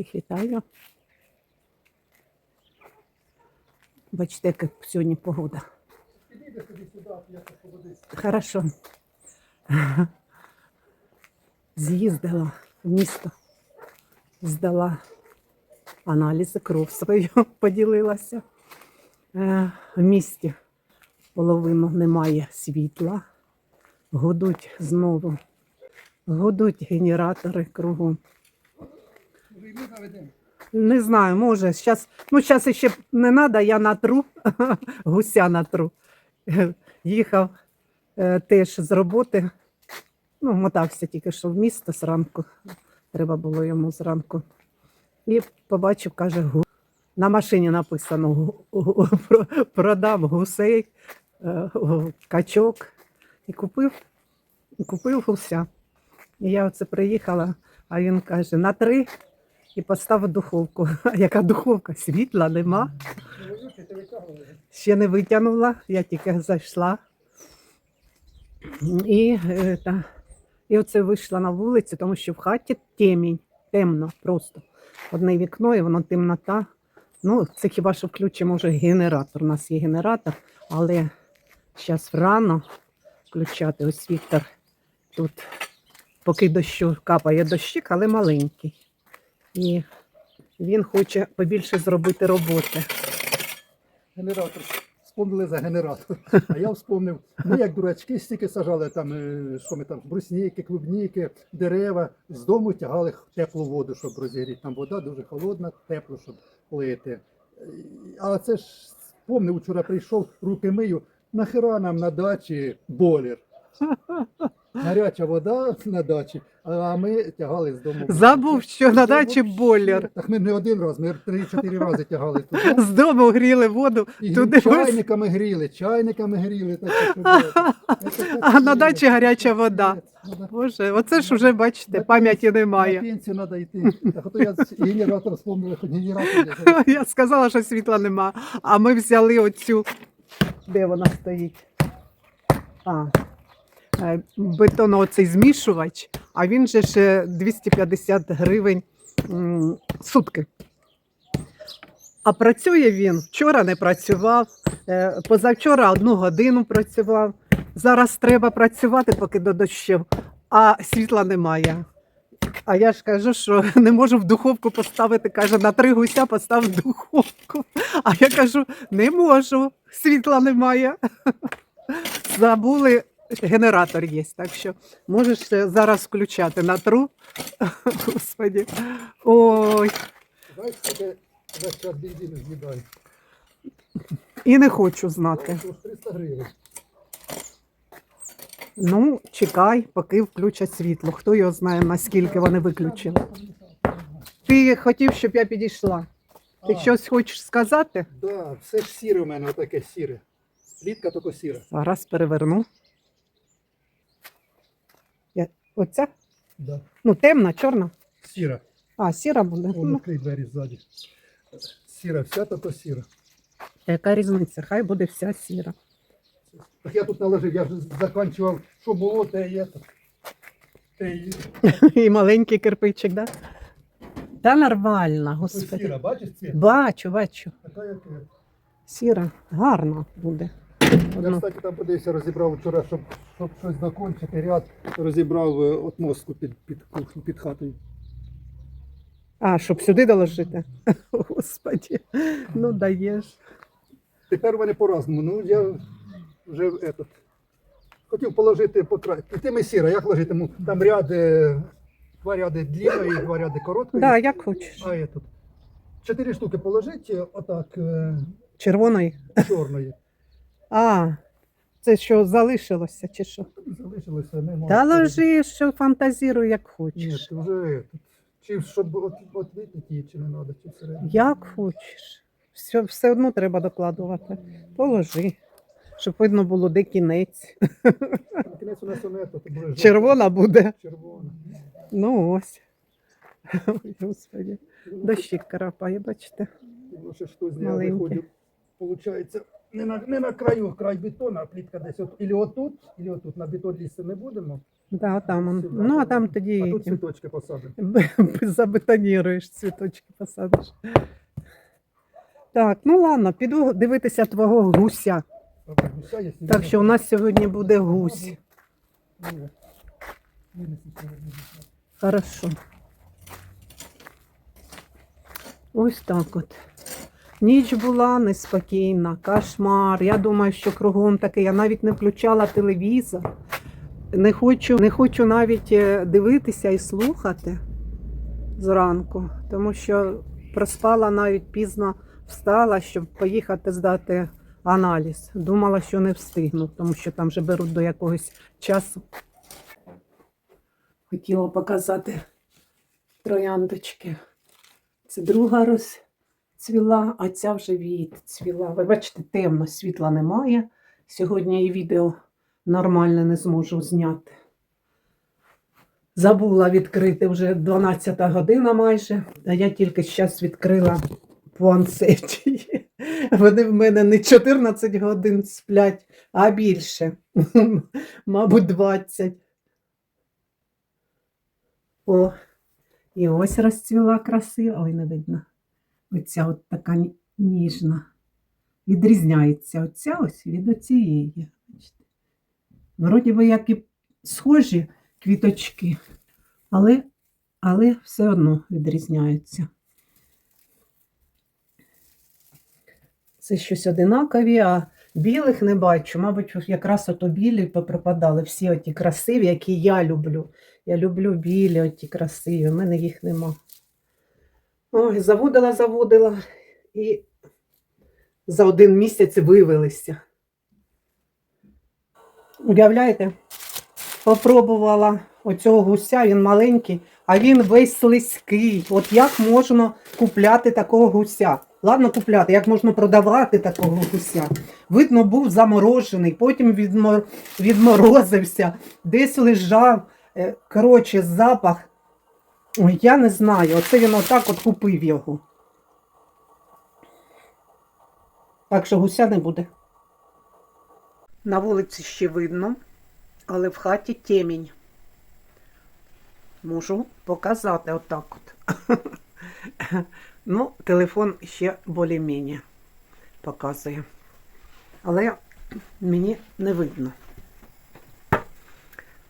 Всіх вітаю. Бачите, яка сьогодні погода. Підійди собі сюди, я так. Хорошо. З'їздила в місто, здала аналізи, кров свою поділилася. Е, В місті половину немає світла. Гудуть знову. Гудуть генератори кругом. Не знаю, може. Щас, ну, зараз ще не треба, я натру, гуся натру. Їхав е, теж з роботи. Ну, мотався тільки що в місто зранку. Треба було йому зранку. І побачив, каже, гу. На машині написано гу- гу- про- продам гусей, е, качок. І купив, купив гуся. І я оце приїхала, а він каже, на три і поставив духовку. Яка духовка? Світла нема. Ще не витягнула, я тільки зайшла. І, е, та, і оце вийшла на вулицю, тому що в хаті темінь, темно просто. Одне вікно, і воно темнота. Ну, це хіба що включимо може генератор. У нас є генератор, але зараз рано включати. Ось Віктор тут, поки дощу капає дощик, але маленький. І він хоче побільше зробити роботи. Генератор. Вспомнили за генератор. А я вспомнив, ми як дурачки стільки сажали там, е, що ми там, брусніки, клубніки, дерева, з дому тягали теплу воду, щоб розігріти. Там вода дуже холодна, тепло, щоб лити. Е, А це ж помнив, вчора прийшов, руки мию, нахера нам на дачі бойлер. Гаряча вода на дачі, а ми тягали з дому. Забув, що на дачі бойлер. Так ми не один раз, ми три-чотири рази тягали туди. З дому гріли воду, І туди ось, чайниками гріли, чайниками гріли. Так, що було. Це так а на дачі гаряча вода. Боже, оце ж уже, бачите, пам'яті На немає. пенсію треба йти. Так, ото я з- генератор вспомнив, хоч генератор. Я сказала, що світла нема. А ми взяли оцю. Де вона стоїть? А, е, бетоно змішувач, а він же ще 250 гривень сутки. А працює він вчора не працював, е, позавчора одну годину працював. Зараз треба працювати, поки до дощів, а світла немає. А я ж кажу, що не можу в духовку поставити. Каже, на три гуся постав духовку. А я кажу, не можу, світла немає. Забули, генератор є, так що можеш зараз включати на тру. Господі. Ой, Знаєш, скільки за час бензину з'їдає? і не хочу знати. 300 гривень. Ну, чекай, поки включать світло. Хто його знає, наскільки вони виключили. Ти хотів, щоб я підійшла. Ти щось хочеш сказати? Да, все ж сіре у мене, отаке сіре. Плітка тільки сіра. Зараз переверну. Оця? Да. Ну, темна, чорна. Сіра. А, сіра буде. Вон Ну, відкрий двері ззаді. Сіра, вся тільки сіра. яка різниця? Хай буде вся сіра. Так я тут наложив, я ж закінчував, що було, те є. Те є. І маленький кирпичик, да? Та нормально, Ось господи. сіра, бачиш цвіт? Бачу, бачу. Така як є. Сіра, гарно буде. Я, Одну. кстати, там подивився, розібрав вчора, щоб, щоб щось закончити ряд, розібрав е, отмостку під, під, кухню, під хатою. А, щоб сюди доложити. Господи, ну даєш. Тепер мене по-разному. Ну, я вже этот, хотів положити по краю. Тими сіра, як ложити? Ну, Там ряди, два ряди длинної, два ряди короткої. Да, як хочеш. А этот. Чотири штуки положити, отак, е, Червоний. чорної. А, це що залишилося, чи що? Залишилося нема. Та ложи, що фантазіруй, як Ні, хочеш. це вже этот. Чи щоб от, її, чи не треба, чи всередині. Як хочеш. Все, все одно треба докладувати. Положи, щоб видно було, де кінець. На Кінець у нас онето, то буде. Червона буде. Червона. Ну ось. Ой, Господи. Дощик карапає, бачите. Ну, ще хтось з Маленький. виходив. Получається, не на, не на краю, край бетона, а плітка десь от, ілі отут, ілі отут. На бетон лізти не будемо. Да, там он. Сюди, Ну, а там тоді А тут цвіточки посадимо. забетоніруєш, цвіточки посадиш. Так, ну ладно, піду дивитися твого гуся. Так що у нас сьогодні буде гусь. Ні. Хорошо. Ось так от. Ніч була неспокійна, кошмар. Я думаю, що кругом таке. Я навіть не включала телевізор. Не хочу, не хочу навіть е, дивитися і слухати зранку, тому що проспала навіть пізно встала, щоб поїхати здати аналіз. Думала, що не встигну, тому що там вже беруть до якогось часу. Хотіла показати трояндочки. Це друга розцвіла, а ця вже відцвіла. Ви бачите, темно, світла немає. Сьогодні і відео нормально не зможу зняти. Забула відкрити вже 12 година майже, а я тільки зараз відкрила планцеті. Вони в мене не 14 годин сплять, а більше. Мабуть, 20. О, і ось розцвіла красиво. Ой, не видно. Оця от така ніжна. Відрізняється оця ось від оцієї. Вроді би як і схожі квіточки, але, але все одно відрізняються. Це щось одинакові, а білих не бачу. Мабуть, якраз ото білі попропадали всі оті красиві, які я люблю. Я люблю білі, оті красиві, в мене їх нема. Ой, заводила, заводила і за один місяць вивелися. Уявляєте? Попробувала оцього гуся, він маленький, а він весь слизький. От як можна купляти такого гуся? Ладно, купляти, як можна продавати такого гуся? Видно, був заморожений, потім відмор... відморозився, десь лежав. Е, Коротше, запах. Ой, я не знаю. Оце він отак от купив його. Так що гуся не буде. На вулиці ще видно, але в хаті темінь. Можу показати отак от. ну, телефон ще більш-менш показує. Але мені не видно.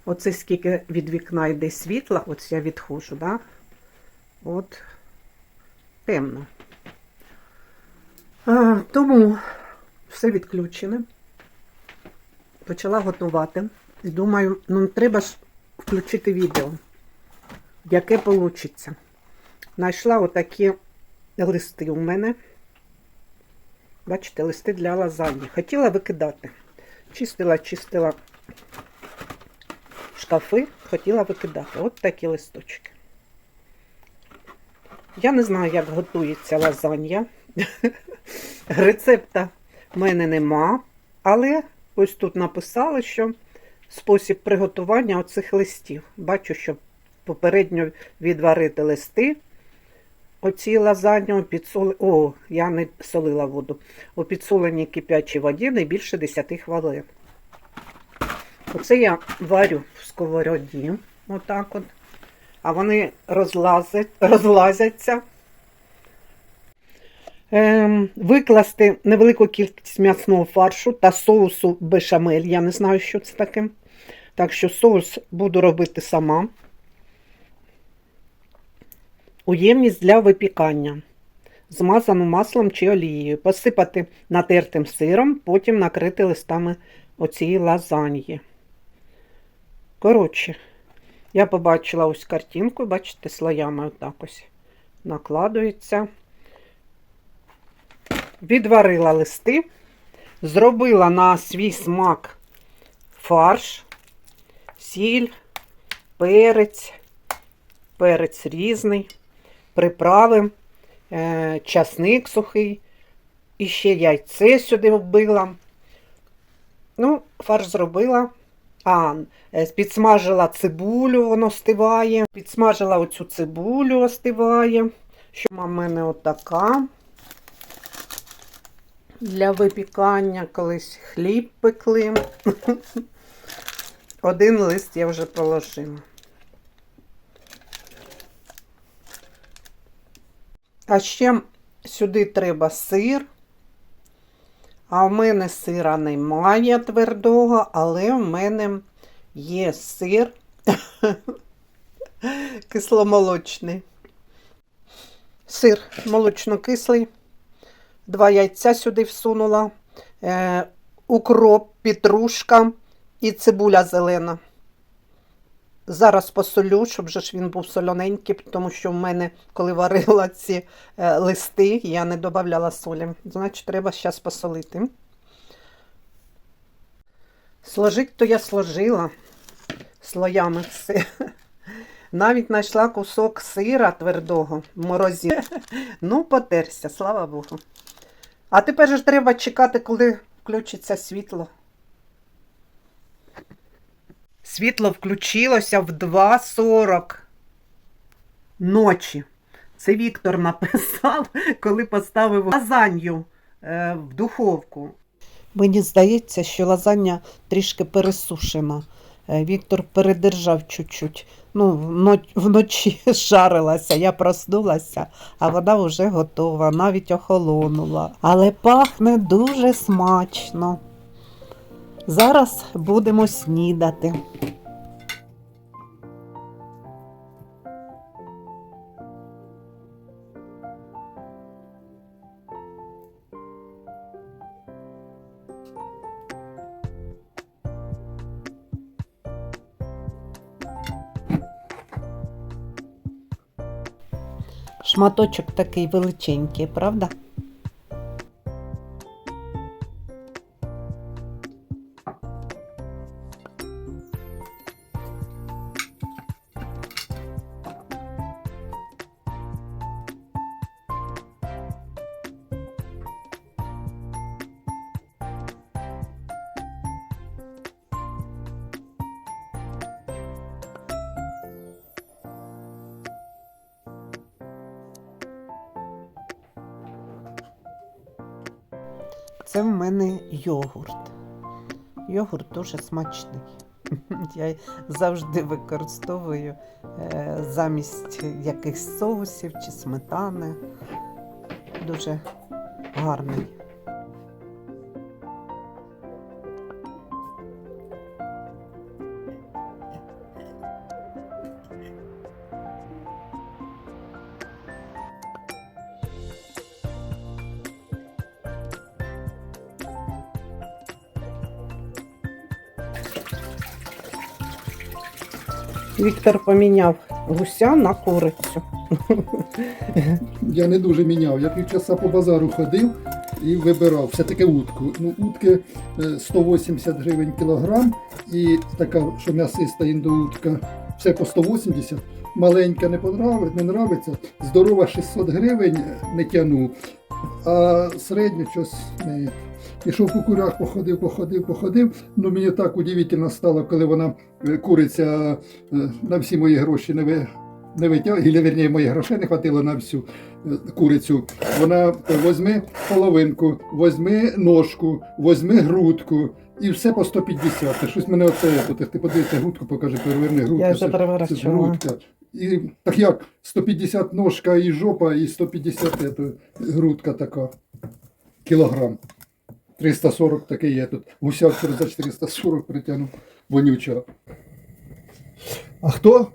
Оце скільки від вікна йде світла, от я відходжу, да? От темно. А, тому все відключене. Почала готувати. І думаю, ну треба ж включити відео, яке вийде. Знайшла отакі листи у мене. Бачите, листи для лазаньї. Хотіла викидати. Чистила, чистила шкафи, хотіла викидати. От такі листочки. Я не знаю, як готується лазанья. Рецепта в мене нема, але ось тут написали, що спосіб приготування оцих листів. Бачу, що попередньо відварити листи. Оці лазанью підсоли... О, я не солила воду. У підсоленій кип'ячій воді не більше 10 хвилин. Оце я варю в сковороді, отак от. А вони розлазять, розлазяться. Ем, викласти невелику кількість м'ясного фаршу та соусу бешамель. Я не знаю, що це таке. Так що соус буду робити сама. Уємність для випікання. Змазану маслом чи олією. Посипати натертим сиром, потім накрити листами оцієї лазаньї. Коротше, я побачила ось картинку, бачите, слоями отак ось накладується. Відварила листи, зробила на свій смак фарш, сіль, перець, перець різний, приправи, е, часник сухий, і ще яйце сюди вбила. Ну, фарш зробила. А, е, підсмажила цибулю, воно остиває. Підсмажила оцю цибулю, остиває. Що в мене отака. Для випікання колись хліб пекли. Один лист я вже положила. А ще сюди треба сир. А в мене сира немає твердого, але в мене є сир кисломолочний. Сир молочно-кислий. Два яйця сюди всунула. Е, укроп, петрушка і цибуля зелена. Зараз посолю, щоб же ж він був солоненький, тому що в мене, коли варила ці е, листи, я не додавала солі. Значить, треба зараз посолити. Сложить то я сложила слоями все. Навіть знайшла кусок сира твердого в морозі. Ну, потерся, слава Богу. А тепер ж треба чекати, коли включиться світло. Світло включилося в 2.40 ночі. Це Віктор написав, коли поставив лазанью е, в духовку. Мені здається, що лазання трішки пересушена. Е, Віктор передержав чуть-чуть. Ну, вночі жарилася, я проснулася, а вона вже готова, навіть охолонула. Але пахне дуже смачно. Зараз будемо снідати. Шматочок такий величенький, правда? Дуже смачний. Я завжди використовую е, замість якихось соусів чи сметани. Дуже гарний. Віктор поміняв гуся на курицю. Я не дуже міняв. Я півчаса по базару ходив і вибирав все-таки утку. Ну, утки е, 180 гривень кілограм, і така, що м'ясиста індоутка, все по 180. Маленька не понравиться, не нравиться. Здорова 600 гривень не тяну, а середню щось не. Пішов по курях, походив, походив, походив. Ну мені так удивительно стало, коли вона е, куриця е, на всі мої гроші не ви не витягує, вірні, моїх грошей не хватило на всю е, курицю. Вона возьми половинку, возьми ножку, возьми грудку. І все по 150. Щось мене оце, ти подивися грудку, покажи, переверни грудку. Я це- це грудка. І так як 150 ножка і жопа, і 150 ето, грудка така. Кілограм. 340 такий є тут. Гусяк за 440 притягнув. Вонюча. А хто?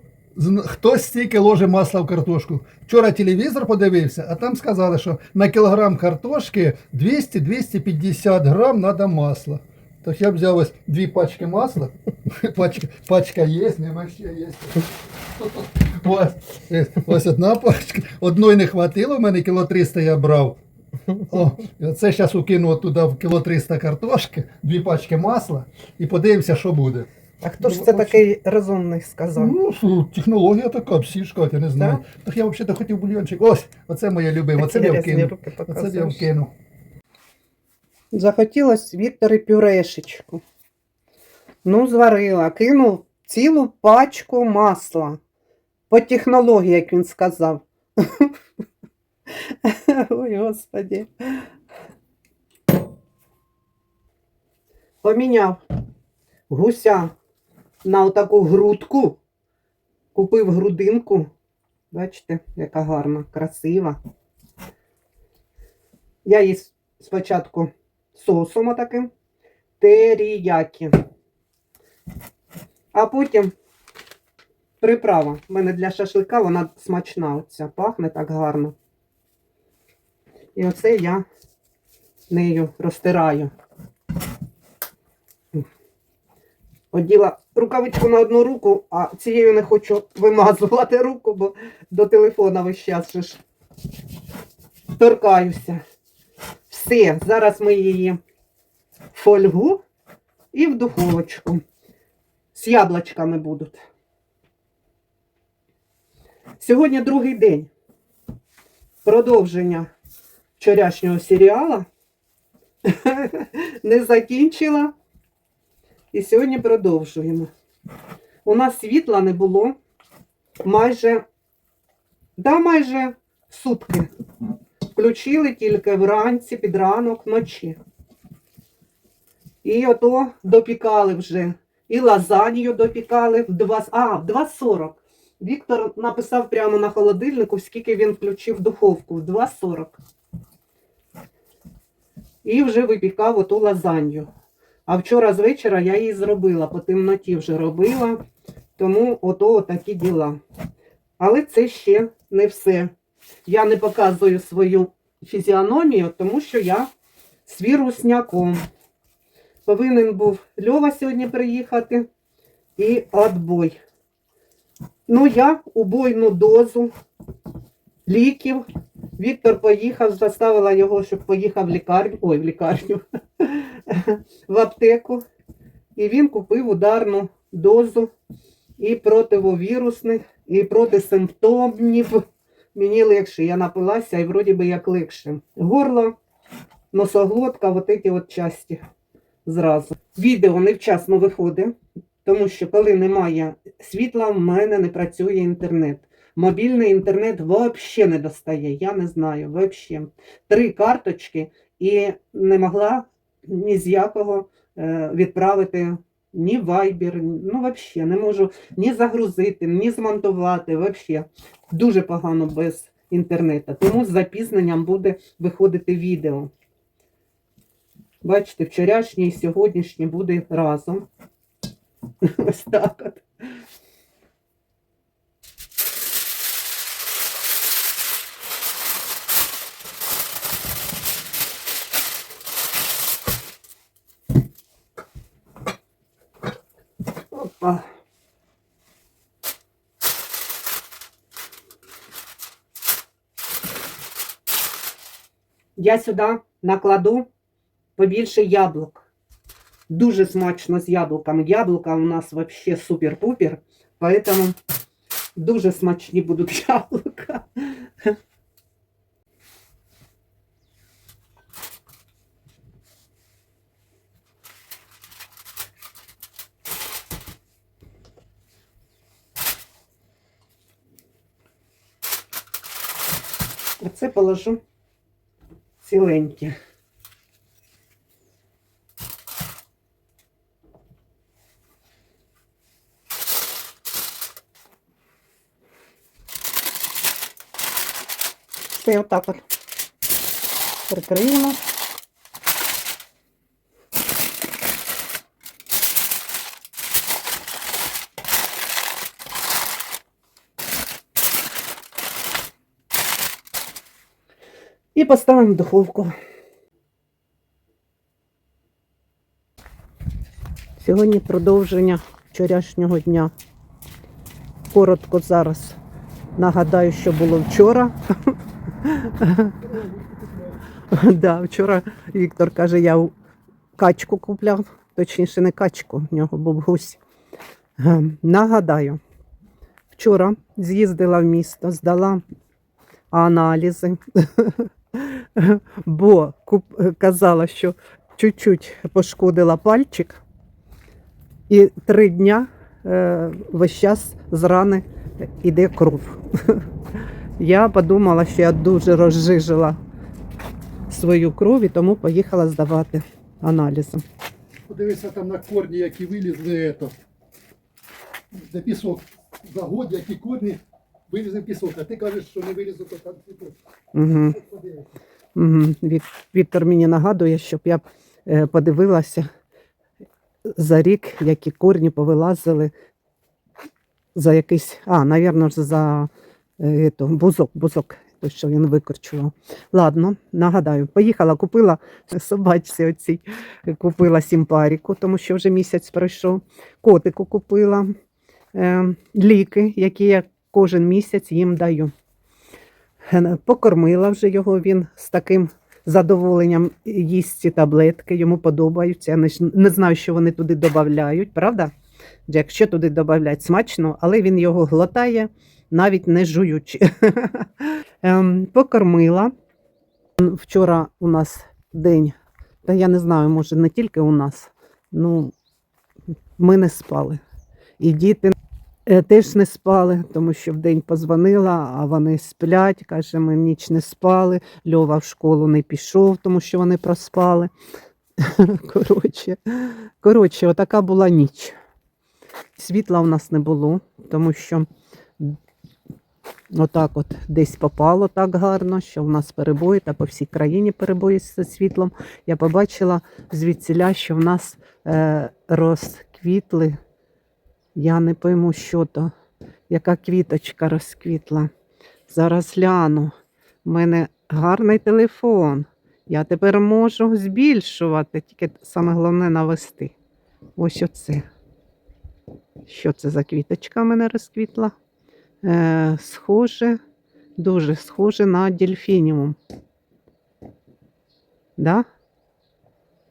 Хто стільки ложе масла в картошку? Вчора телевізор подивився, а там сказали, що на кілограм картошки 200-250 грам треба масла. Так я взяв ось дві пачки масла. Пачка, пачка є, нема ще є. Ось, ось одна пачка. Одної не хватило, в мене кіло 300 я брав. О, і оце зараз укину туди в кіло 300 картошки, дві пачки масла і подивимося, що буде. А хто ж це такий розумний сказав? Ну, технологія така, всі ж кажуть, я не знаю. Так? Так я взагалі хотів бульйончик. Ось, оце моє любиме, оце я вкину. Оце я вкину. Захотілось Вікторі пюрешечку. Ну, зварила, кинув цілу пачку масла. По технології, як він сказав. Ой, господи. Поміняв гуся на отаку грудку. Купив грудинку. Бачите, яка гарна, красива. Я її спочатку соусом отаким теріякі. А потім приправа. У мене для шашлика вона смачна. Оця пахне так гарно. І оце я нею розтираю. Оділа рукавичку на одну руку, а цією не хочу вимазувати руку, бо до телефона весь час торкаюся. Все, зараз ми її фольгу і в духовочку. З яблучками будуть. Сьогодні другий день. Продовження вчорашнього серіалу. Не закінчила. І сьогодні продовжуємо. У нас світла не було майже, да, майже сутки. Включили тільки вранці, під ранок, вночі. І ото допікали вже. І лазанью допікали в 2, а, в 2.40. Віктор написав прямо на холодильнику, скільки він включив духовку. В 2.40. І вже випікав оту лазанью. А вчора з вечора я її зробила, по темноті вже робила, тому ото такі діла. Але це ще не все. Я не показую свою фізіономію, тому що я з вірусняком. Повинен був Льова сьогодні приїхати і отбой. Ну, я убойну дозу ліків. Віктор поїхав, заставила його, щоб поїхав в лікарню. Ой, в лікарню в аптеку. І він купив ударну дозу і противовірусних, і проти симптомів. Мені легше, я напилася і вроді би як легше. Горло, носоглотка, от ці от часті зразу. Відео невчасно виходить, тому що коли немає світла, в мене не працює інтернет. Мобільний інтернет взагалі не достає, я не знаю, взагалі. Три карточки і не могла ні з якого е, відправити ні вайбер, ну взагалі не можу ні загрузити, ні змонтувати. Взагалі дуже погано без інтернету. Тому з запізненням буде виходити відео. Бачите, вчорашнє і сьогоднішнє буде разом. Ось так от. Опа. Я сюди накладу побільше яблук. Дуже смачно з яблуками. Яблука у нас вообще супер-пупер, поэтому дуже смачні будуть яблука. Оце положу ціленьке. Це отак от прикриємо. І поставимо в духовку. Сьогодні продовження вчорашнього дня. Коротко зараз нагадаю, що було вчора. да, вчора Віктор каже, я качку купляв, точніше, не качку, в нього був гусь. Е, Нагадаю, вчора з'їздила в місто, здала аналізи, бо казала, що чуть-чуть пошкодила пальчик, і три дня е, весь час з рани іде кров. Я подумала, що я дуже розжижила свою кров і тому поїхала здавати аналізи. Подивися там на корні, які вилізли. Де пісок за год, які корні вилізли пісок, а ти кажеш, що не вилізло, то там пісок. Угу. Угу. Вік, Віктор мені нагадує, щоб я е, подивилася за рік, які корні повилазили за якийсь, а, навірно, за е, ето, бузок, бузок, той, що він викорчував. Ладно, нагадаю, поїхала, купила собачці оцій, купила сімпаріку, тому що вже місяць пройшов. Котику купила е, ліки, які я кожен місяць їм даю. Покормила вже його він з таким задоволенням їсть ці таблетки, йому подобаються. Я не, знаю, що вони туди додають, правда? Джек, що туди додають? Смачно, але він його глотає, навіть не жуючи. Ем, Покормила. Вчора у нас день, та я не знаю, може не тільки у нас. Ну, ми не спали. І діти Теж не спали, тому що вдень позвонила, а вони сплять. Каже, ми ніч не спали. Льова в школу не пішов, тому що вони проспали. Коротше, коротше, отака була ніч. Світла у нас не було, тому що отак от десь попало так гарно, що в нас перебої, та по всій країні перебої зі світлом. Я побачила звідсіля, що в нас е, розквітли я не пойму, що то, яка квіточка розквітла. Зараз гляну. У мене гарний телефон. Я тепер можу збільшувати, тільки саме головне навести. Ось оце. Що це за квіточка в мене розквітла? Е, схоже, дуже схоже на дельфініум. Да?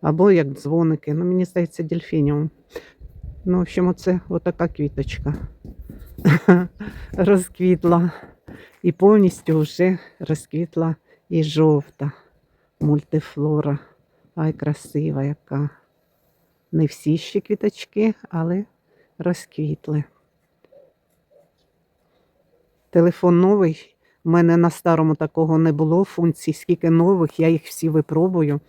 Або як дзвоники. Ну, мені здається, дельфініум. Ну, в общем, оце отака квіточка розквітла. І повністю вже розквітла і жовта мультифлора. Ай, красива яка. Не всі ще квіточки, але розквітли. Телефон новий. У мене на старому такого не було функцій, скільки нових, я їх всі випробую.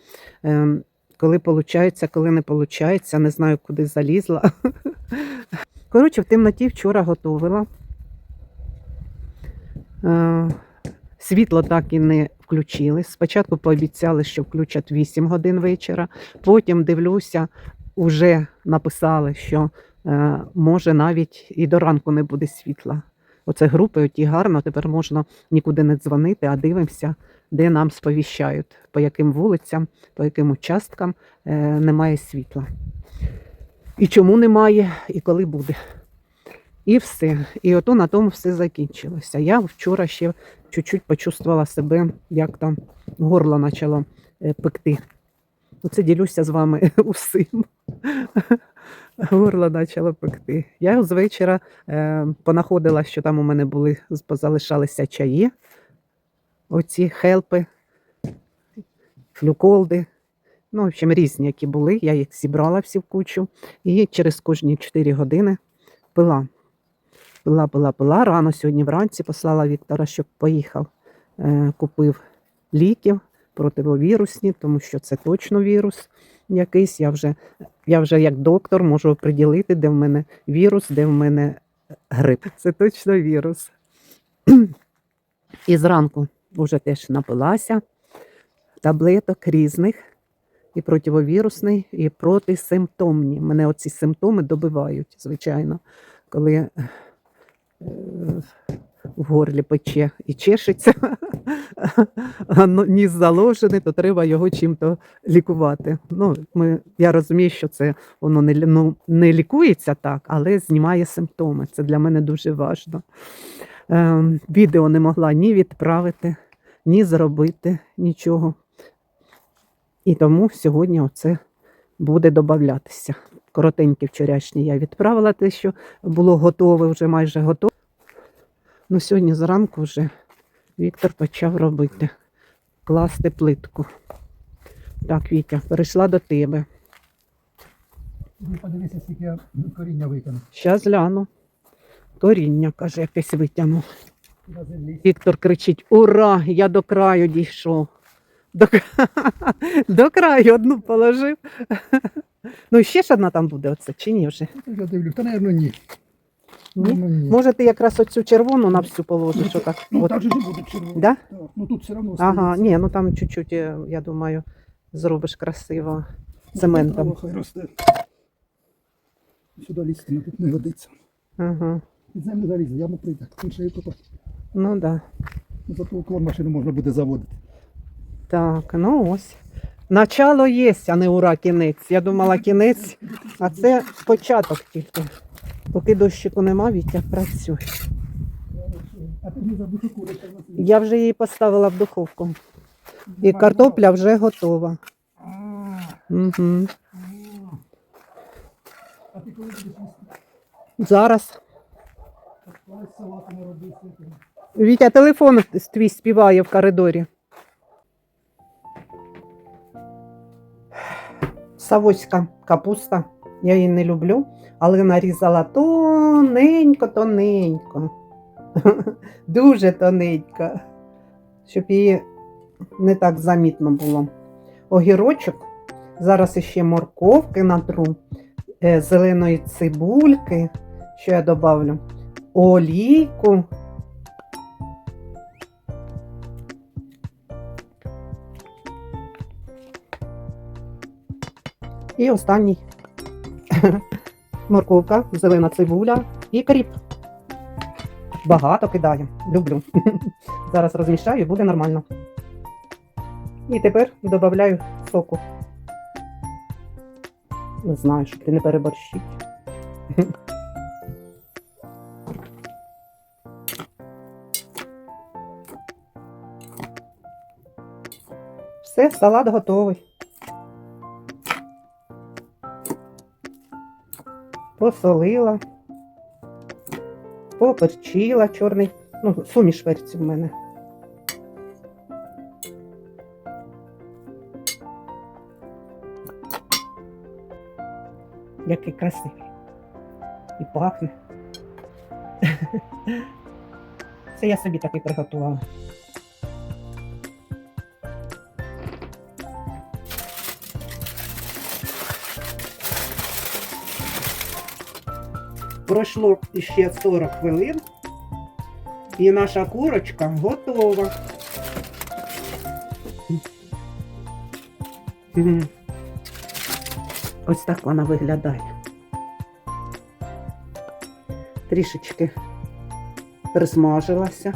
Коли виходить, коли не виходить, не знаю, куди залізла. Коротше, в темноті вчора готувала. Е, Світло так і не включили. Спочатку пообіцяли, що включать 8 годин вечора. Потім дивлюся, вже написали, що е, може навіть і до ранку не буде світла. Оце групи, оті гарно, тепер можна нікуди не дзвонити, а дивимося, де нам сповіщають, по яким вулицям, по яким участкам е, немає світла. І чому немає, і коли буде. І все. І ото на тому все закінчилося. Я вчора ще чуть-чуть почувствувала себе, як там горло почало е, пекти. Оце ділюся з вами усім. Горло почало пекти. Я з вечора е, понаходила, що там у мене були, позалишалися чаї, оці хелпи, флюколди. Ну, в общем, різні, які були. Я їх зібрала всі в кучу і через кожні 4 години пила. Пила, пила, пила. Рано сьогодні вранці послала Віктора, щоб поїхав, е, купив ліків противовірусні, тому що це точно вірус якийсь. Я вже, я вже як доктор можу оприділити, де в мене вірус, де в мене грип. Це точно вірус. І зранку вже теж напилася таблеток різних. І противовірусний, і протисимптомні. Мене оці симптоми добивають, звичайно, коли е, в горлі пече і чешеться, а ну, ніс заложений, то треба його чим-то лікувати. Ну, ми, я розумію, що це воно не, ну, не лікується так, але знімає симптоми. Це для мене дуже важливо. Ем, відео не могла ні відправити, ні зробити нічого. І тому сьогодні оце буде додатися. Коротенькі вчорашні я відправила те, що було готове, вже майже готове. Ну, сьогодні зранку вже Віктор почав робити, класти плитку. Так, Вітя, перейшла до тебе. Ну, Подивися, скільки я коріння викинув Щас гляну. Коріння, каже, якесь витягнув. Віктор кричить: Ура! Я до краю дійшов. До, до краю одну положив. Ну, і ще ж одна там буде, оце, чи ні вже? Ну, Я дивлюсь, та, мабуть, ні. Ні? Ну, ні. Може, ти якраз оцю червону на всю положиш, отак. Ну, От. так же буде червоно. Да? Так. Ну тут все одно Ага, ні, ну там чуть-чуть, е, я думаю, зробиш красиво цементом. Ну, Хай росте. Сюди лізти ну, тут не годиться. Ага. Під землю залізе, яма прийде. Ще й копати. Ну так. Да. Зато уклон машину можна буде заводити. Так, ну ось. Начало є, а не ура кінець. Я думала кінець, а це початок тільки. Поки дощику нема, Вітя працює. Я вже її поставила в духовку. І картопля вже готова. Угу. Зараз. Салату не робити. Вітя, телефон твій співає в коридорі. Савоська капуста. Я її не люблю, але нарізала тоненько, тоненько. Дуже тоненько, щоб її не так замітно було. Огірочок. Зараз іще морковки натру, е, зеленої цибульки, що я добавлю, олійку. І останній морковка, зелена цибуля і кріп. Багато кидаю, люблю. Зараз розмішаю і буде нормально. І тепер додаю соку. Не знаю, щоб ти не переборщить. Все, салат готовий. Посолила, поперчила чорний, ну, суміш перців в мене. Який красивий. І пахне. Це я собі такий приготувала. Пройшло ще 40 хвилин, і наша курочка готова. Ось так вона виглядає. Трішечки присмажилася,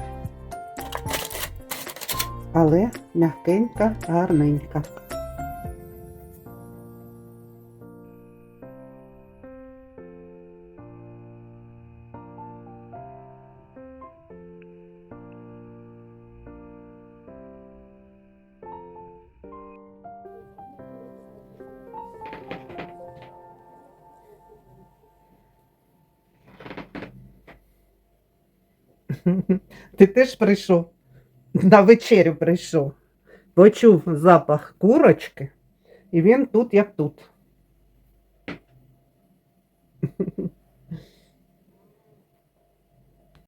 але м'якенька, гарненька. Ти теж прийшов? На вечерю прийшов. Почув запах курочки, і він тут як тут.